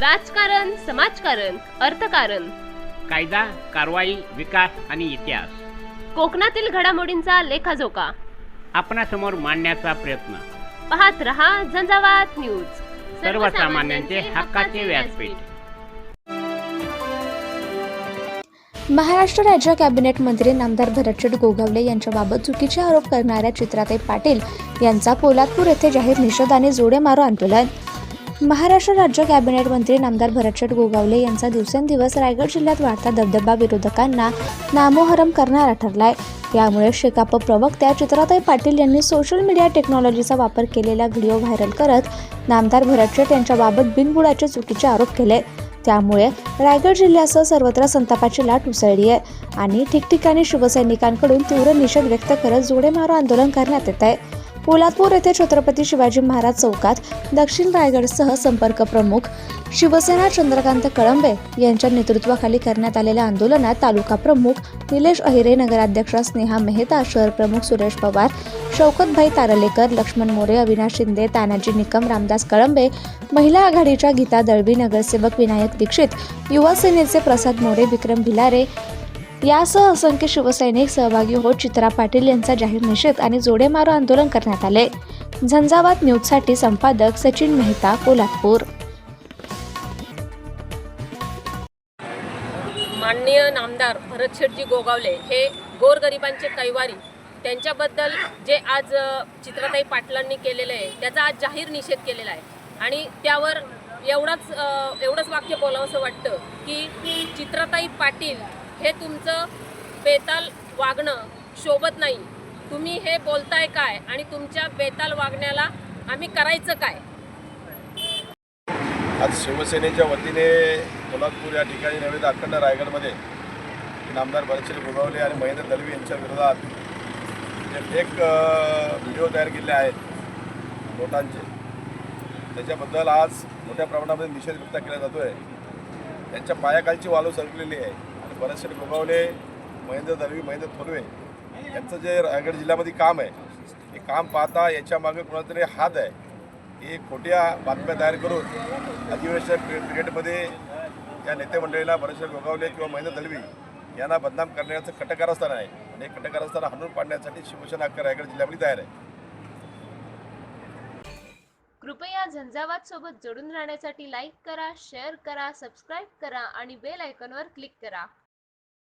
राजकारण समाजकारण अर्थकारण. कायदा कारवाई विकास आणि इतिहास. कोकणातील घडामोडींचा लेखाजोखा. आपणासमोर मांडण्याचा प्रयत्न. पाहत रहा झंझावात न्यूज. सर्वसामान्यांचे हक्काचे व्यासपीठ. महाराष्ट्र राज्य कॅबिनेट मंत्री नामदार भरतशेठ गोगावले यांच्याबाबत चुकीचे आरोप करणाऱ्या चित्राताई पाटील यांचा पोलादपूर येथे जाहीर निषेध आणि जोडे मारो आंदोलन. महाराष्ट्र राज्य कॅबिनेट मंत्री नामदार भरतशेठ गोगावले यांचा दिवसेंदिवस रायगड जिल्ह्यात वाढता दबदबा विरोधकांना नामोहरम करणारा ठरलाय. यामुळे शेकाप प्रवक्त्या चित्राताई पाटील यांनी सोशल मीडिया टेक्नॉलॉजीचा वापर केलेला व्हिडिओ व्हायरल करत नामदार भरतशेठ यांच्याबाबत बिनबुडाचे चुकीचे आरोप केले. त्यामुळे रायगड जिल्ह्यासह सर्वत्र संतापाची लाट उसळली आहे आणि ठिकठिकाणी शिवसैनिकांकडून तीव्र निषेध व्यक्त करत जोडेमारो आंदोलन करण्यात येत आहे पोलादपूर येथे छत्रपती शिवाजी महाराज चौकात दक्षिण रायगडसह संपर्क प्रमुख शिवसेना चंद्रकांत कळंबे यांच्या नेतृत्वाखाली करण्यात आलेल्या आंदोलनात तालुका प्रमुख निलेश अहिरे नगराध्यक्ष स्नेहा मेहता शहर प्रमुख सुरेश पवार शौकतभाई तारलेकर लक्ष्मण मोरे अविनाश शिंदे तानाजी निकम रामदास कळंबे महिला आघाडीच्या गीता दळवी नगरसेवक विनायक दीक्षित युवा सेनेचे प्रसाद मोरे विक्रम भिलारे यासह असंख्य शिवसैनिक सहभागी होत चित्रा पाटील यांचा जाहीर निषेध आणि जोडेमारो आंदोलन करण्यात आले. झंझावात न्यूजसाठी संपादक सचिन मेहता कोल्हापूर. माननीय नामदार भरतशेठजी गोगावले हे गोरगरिबांचे कैवारी. त्यांच्याबद्दल जे आज चित्रताई पाटलांनी केलेलं आहे त्याचा आज जाहीर निषेध केलेला आहे. आणि त्यावर एवढंच एवढंच वाक्य बोलावंसं वाटतं की चित्रताई पाटील हे तुमचं बेताल वागणं शोभत नाही. तुम्ही हे बोलताय काय आणि तुमच्या बेताल वागण्याला आम्ही करायचं काय? आज शिवसेनेच्या वतीने कोल्हापूर या ठिकाणी नव्हे तर अखंड रायगडमध्ये नामदार भरतशेठ गोगावले आणि महेंद्र दलवी यांच्या विरोधात जे एक व्हिडिओ तयार केले आहेत नोटांचे त्याच्याबद्दल आज मोठ्या प्रमाणामध्ये निषेध व्यक्त केला जातो आहे त्यांच्या पायाखालची वालू सरकलेली आहे. आणि गोगावले महेंद्र दलवी महेंद्र थोरवे यांचं जे रायगड जिल्ह्यामध्ये काम आहे हे काम पाहता याच्या मागे कोणातरी हात आहे हे खोट्या बातम्या तयार करून अधिवेशन क्रिकेटमध्ये या नेते मंडळीला गोगावले किंवा महेंद्र दलवी यांना बदनाम करण्याचं कटकारस्थान आहे. आणि हे कटकारस्थान हाणून पाडण्यासाठी शिवसेना अख्खा रायगड जिल्ह्यामध्ये तयार आहे. कृपया झंझावात सोबत जोडून राहण्यासाठी लाईक करा शेअर करा सबस्क्राईब करा आणि बेल आयकॉनवर क्लिक करा.